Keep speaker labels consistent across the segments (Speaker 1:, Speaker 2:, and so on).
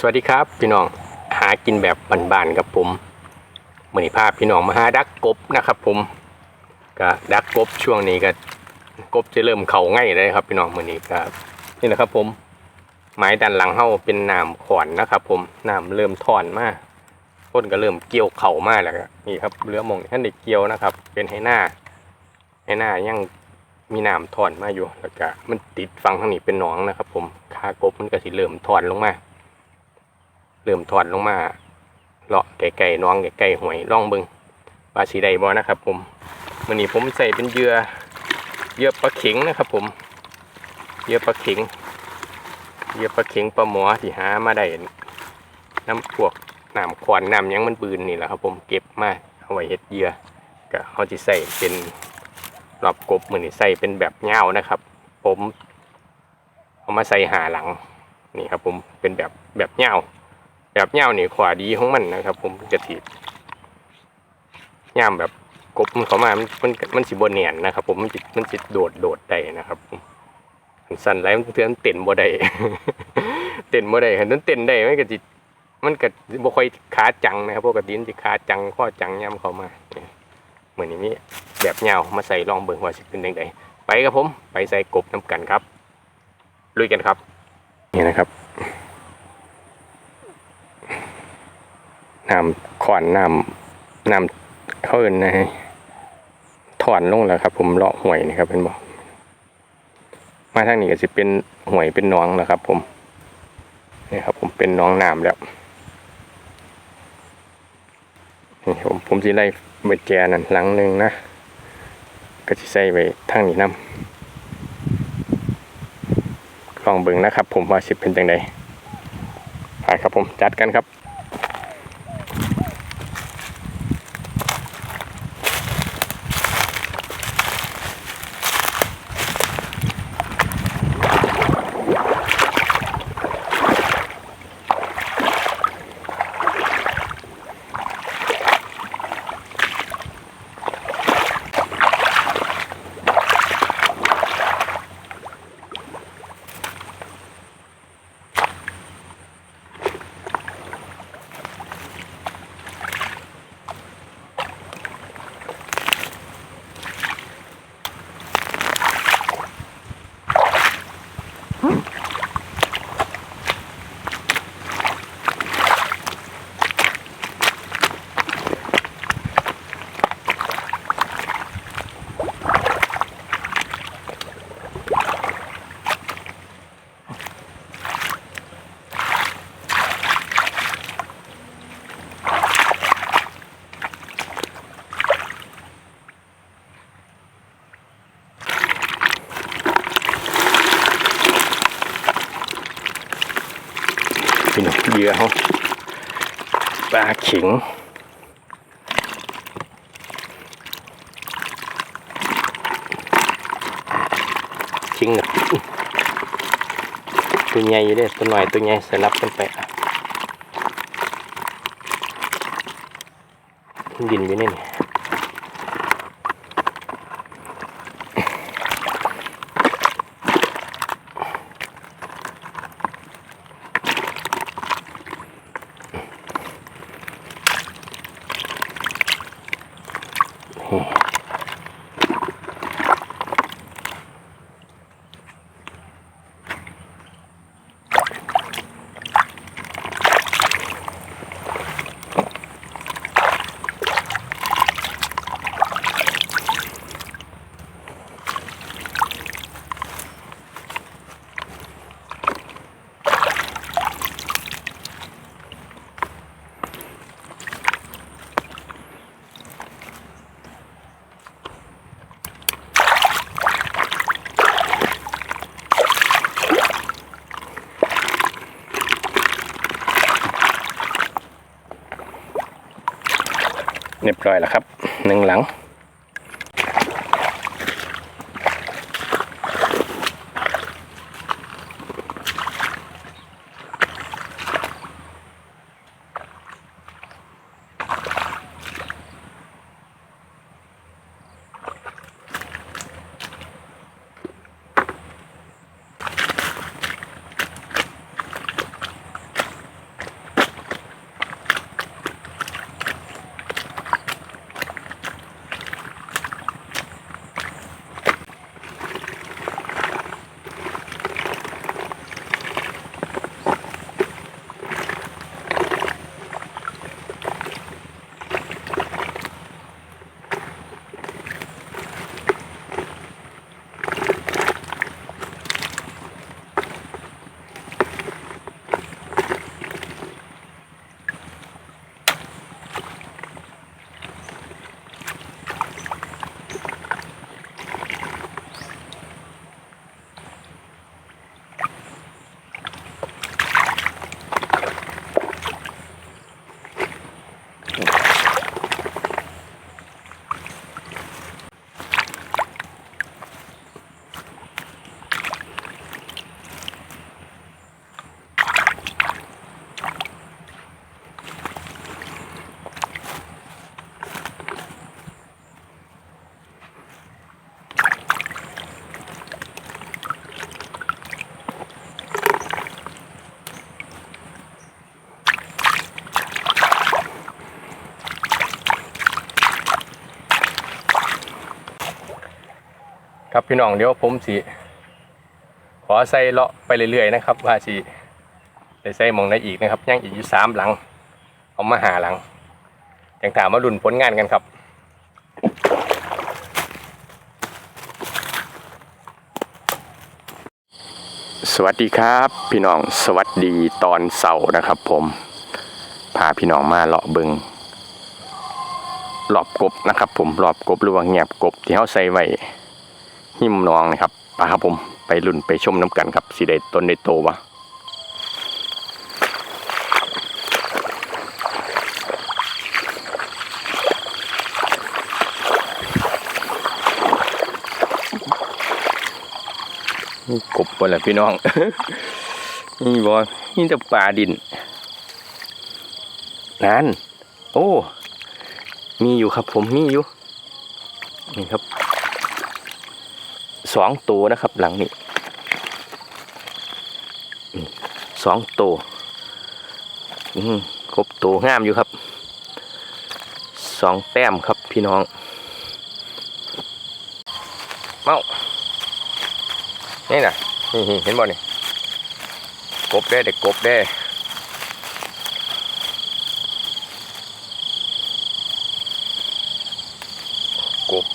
Speaker 1: สวัสดีครับพี่น้องหากินแบบบ้านๆกับผมมือนี้พาพี่น้องมาหาดักกบนะครับ ผมก็ดักกบช่วงนี้ก็กบจะเริ่มเข่าง่ายเลยครับ พี่น้องมือนี้ก็นี่แหละครับ ผมไม้ดันหลังเฮาเป็นน้ำขอนนะครับ ผมน้ำเริ่มถอนมาต้นก็เริ่มเกี่ยวเข่ามาแล้วนี่ครับเรือมองท่านได้เกี่ยวนะครับ เป็นให้หน้าให้หน้ายังมีน้ำถอนมาอยู่แล้วก็มันติดฟังทางนี้เป็นหนองนะครับ ผมคากบมันก็สิเริ่มถอนลงมา เริ่มถอดลงมาเลาะไก่ๆน้องไก่ๆหวยร่องเบิงปลาสีใดบอนะครับผมมื่อนี้ผมใส่เป็นเยื่อเยื่อปลาเข็งนะครับผมเยื่อปลาเข็งเยื่อปลาเข็งปลาหมอที่หามาได้น้ำพวกน้ำขวานน้ำยังมันบืนนี่แหละครับผมเก็บมาเอาไว้เฮ็ดเยื่อก็เขาจะใส่เป็นรอบกบมือนี้ใส่เป็นแบบเงานะครับ ผมเอามาใส่หาหลังนี่ครับผมเป็นแบบแบบเงา แบบเงาวนี่ขวาดีของมันนะครับ ผมจะถีบย่ามแบบกบมันเขามามันมันมันสิบนเนียนนะครับ ผมมันจิมันจิโดดโดดได้นะครับผมสั่นไรมันเพื่อนเต้นบ่ได้เต้นบ่ได้คันนั้นเต้นได้มันก็จิมันก็บ่ค่อยขาจังนะครับปกติมันสิขาจังข้อจังย่ำเขามาเหมือนนี้แบบเงาวมาใส่ลองเบิ่งว่าสิเป็นยังไงไปครับผม ไปใส่กบน้ำกันครับลุยกันครับ นี่นะครับ น้ำขอนน้ำน้ำเขาเอินนะฮะถอนลงแล้วครับ ผมเลาะห่วยนี่ครับเป็นบอกมาทางนี้ก็จะเป็นห่วยเป็นน้องแล้วครับ ผมนี่ครับ ผมเป็นน้องน้ำแล้วนี่ผมผมจะไล่เบ็ดแกนั่นหลังหนึ่งนะก็จะใส่ไปทางนี้น้ำลองเบิ่งนะครับ ผมว่าสิเป็นจังไดไปครับผมจัดกันครับ เหยื่อเขาปลาเข็งขิงน่ะตัวใหญ่อยู่เด้ตัวหน่อยตัวใหญ่สลับกันไปดินอยู่นี่ เรียบร้อยแล้วครับหนึ่งหลัง ครับพี่น้องเดี๋ยวผมสิขอใส่เลาะไปเรื่อยๆนะครับ ว่าสิได้ใส่มองได้อีกนะครับยังอีกอยู่สามหลังเอามาหาหลังจังถามมาดุนผลงานกันครับสวัสดีครับพี่น้องสวัสดีตอนเสาร์นะครับ ผมพาพี่น้องมาเลาะเบิงหลอบกบนะครับ ผมหลอบกบหรือว่าแงบกบที่เขาใส่ไว้ หิมนองนะครับปาครับผมไปลุ่นไปชมน้ำกันครับสีได้ต้นได้โตวะนี่กบบ่แหละพี่น้อง นี่บอนี่จะปลาดินนั่นโอ้ มีอยู่ครับผมมีอยู่ นี่ครับ สองตัวนะครับ หลังนี้สองตัวครบตัวงามอยู่ครับสองแต้มครับพี่น้องเมานี่นะนี่เห็นบ่นี่กบได้เด็กกบได้กบ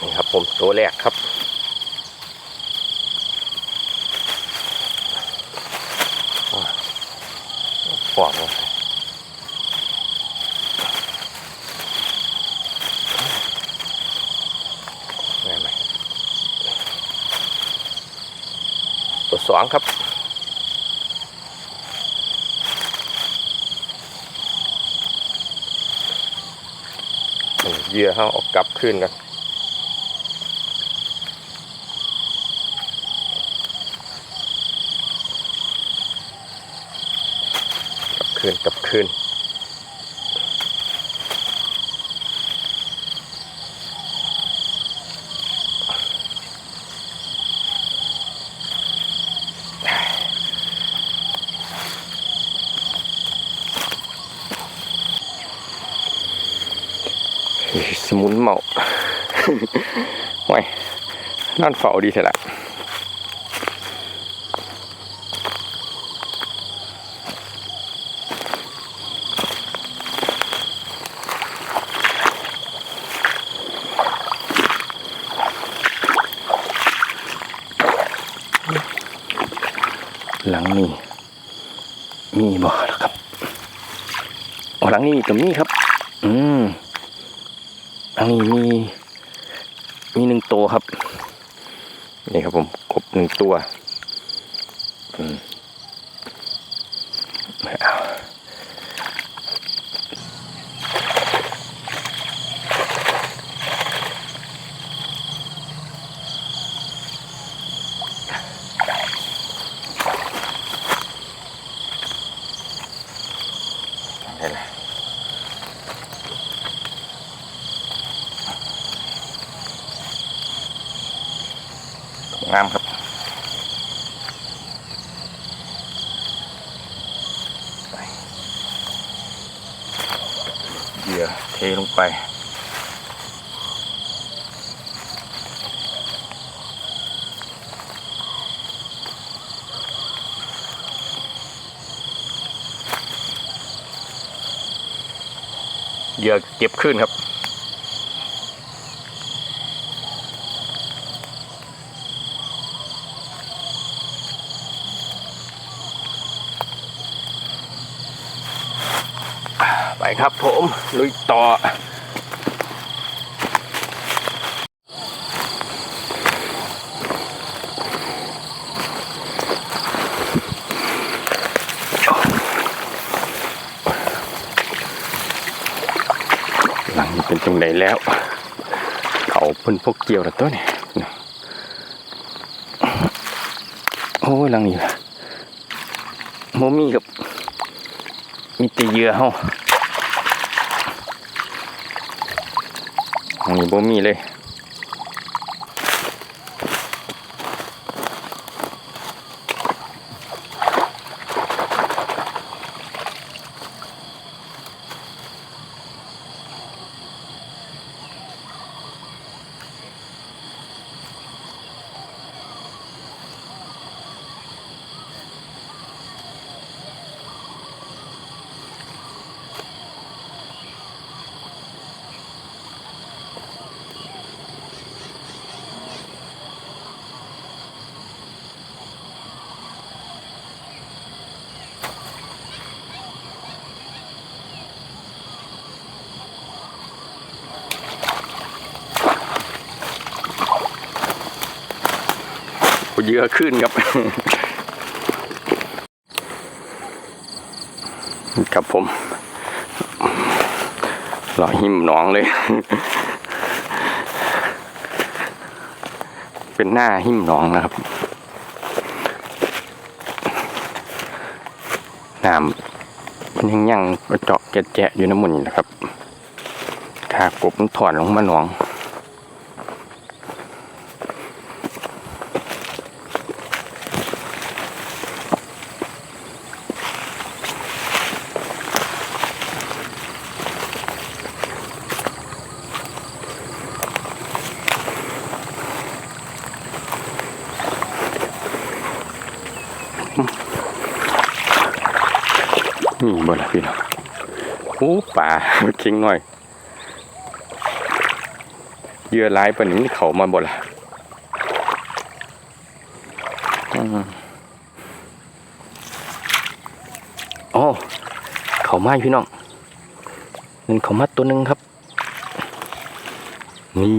Speaker 1: นี่ครับ ผมตัวแรกครับฟอกเลยแม่ไหมตัวสองครับเหยื่อเขาออกกลับขึ้นกันกลับ คืนกับคืนสมุนเมาไว้นอนเฝ้าดีเถอะละหลังนี้มีบ่ล่ะครับอ๋อหลัง นี้ก็มีครับ อืมอันนี้มี มีหนึ่งตัวครับ นี่ครับผมกบหนึ่งตัว อืมเอาได้ละ งามครับ เหยื่อเทลงไป เหยื่อเก็บขึ้นครับ ไปครับผมลุยต่อ หลังเป็นจังไดแล้ว เขาเพิ่นพวกเกี่ยวแล้วตัวนี้โอ้ยหลังนี้โมมีครับมีต่เหยื่อเฮา นนี้บ่มีเลย เอาเหยื่อขึ้นครับครับผมรอหิมหนองเลย เป็นหน้าหิมหนองนะครับน้ำมันยังยังกระเจาะแกะแจะอยู่น้ำมันนี่นะครับขากบมันถอนลงมาหนอง นี่บ่ละพี่น้องโอ้ป่าเค็งหน่อยเยื่อหลายปนนี้เขามาบ่ละอ๋อเขาไมาพี่น้องนั่นเขามาตัวหนึ่งครับ นี่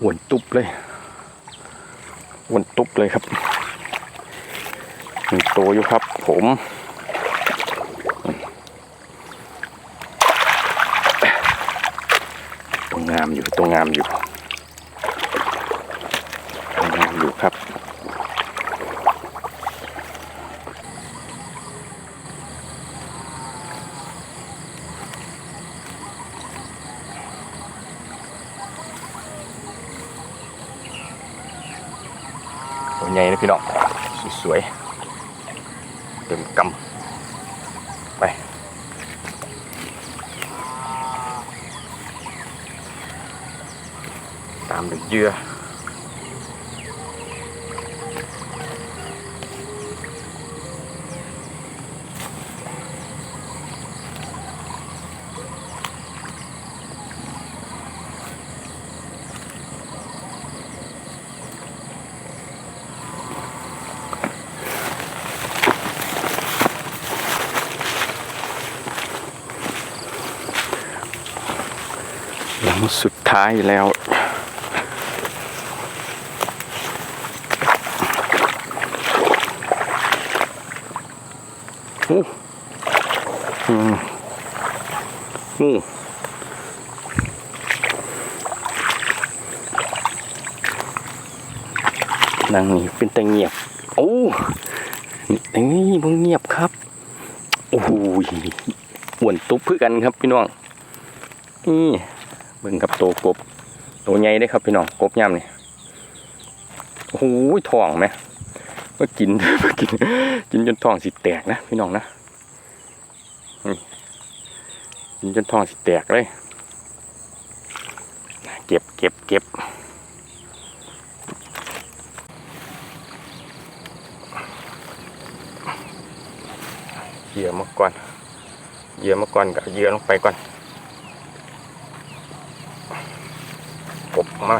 Speaker 1: อ้วนตุบเลยอ้วนตุบเลยครับ มีตัวอยู่ครับผมตัว งามอยู่ตัวงามอยู่ตัวงามอยู่ครับตัวใหญ่นะพี่น้องสวยๆเต็มกำไป ตามด้วยเยื่อหลังสุดท้ายแล้ว โอ้อืมโอ้นางนี่เป็นแต่เงียบ โอ้นี่นี่มึงเงียบครับ โอ้โหอ้วนตุ๊บเพื่อกันครับพี่น้อง นี่เบิ่งกับโตกบ โตใหญ่ได้ครับพี่น้อง กบย่ำนี่โอ้โหทองไหม มื่อกินเมื่อกิน กินจนท้องสิแตกนะพี่น้องนะกินจนท้องสิแตกเลย เก็บเก็บเก็บเหยื่อมาก่อนเหยื่อมาก่อนกับเหยื่อลงไปก่อนกบมา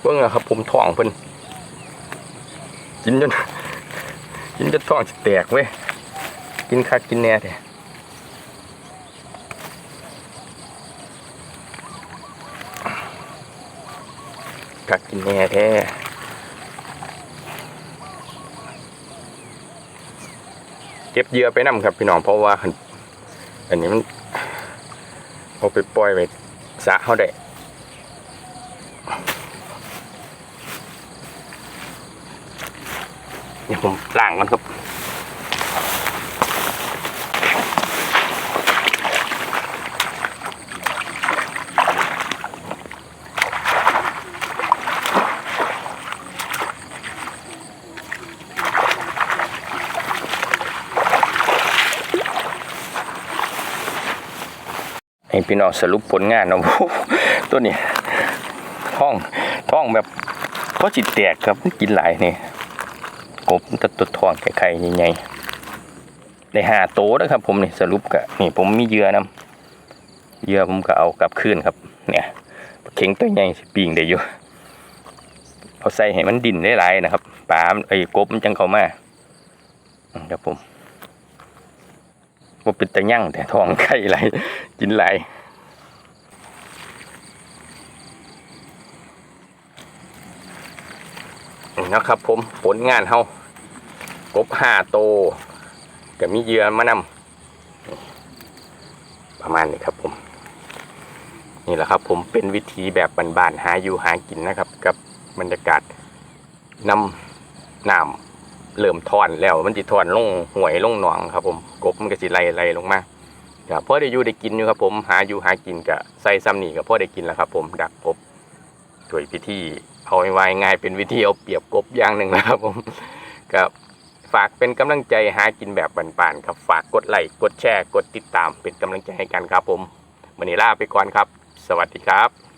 Speaker 1: เบิ่งอะครับ ผมท้องเพิ่นกินจนกินจนท้องสิแตกเว้ยกินคักกินแน่แท้คักกินแน่แท้เก็บเยื่อไปนํครับพี่น้องเพราะว่าอันนี้มันเอาไปปล่อยไปสะเขาได้ ดี๋ยวผมล้างมันครับให้พี่น้องสรุปผลงานเนาะตัวนี้ท้องท้องแบบเพราะจิตแตกครับกินหลายนี่ กบมันจะตัวทองไข่ๆใหญ่ๆได้หาโตแล้วครับ ผมนี่สรุปกะนี่ผมมีเหยื่อนํเหยื่อผมก็เอากลับคืนครับ เนี่ยเข็งตัวใหญ่ปิงได้อยู่เอใส่ให้มันดิ่นได้หลายนะครับปลามไอ้กบมันจังเข้ามาครับผมว่าเป็นตะยั่งแต่ทองไข่ไหลกินไหลนี่นะครับผมผลงานเฮา กบห้าโตวก็มีเหยื่อมานำประมาณนี้ครับผม นี่แหละครับผมเป็นวิธีแบบบานๆหาอยู่หากินนะครับ กับบรรยากาศนำน้ำเริ่มทอนแล้วมันจิทอนลงห่วยลงหนองครับ ผมกบมันก็สิไล่ไล่ลงมาก็พอได้อยู่ได้กินอยู่ครับ ผมหาอยู่หากินก็ใส่ซ้ำนี่ก็พอได้กินแล้วครับ ผมดักกบโดยพิธีเอาไว้ง่ายเป็นวิธีเอาเปรียบกบอย่างหนึ่งนะครับผมก็ ฝากเป็นกำลังใจหากินแบบบานๆครับ ฝากกดไลค์กดแชร์ กดติดตามเป็นกำลังใจให้กันครับผมวันนี้ลาไปก่อนครับ สวัสดีครับ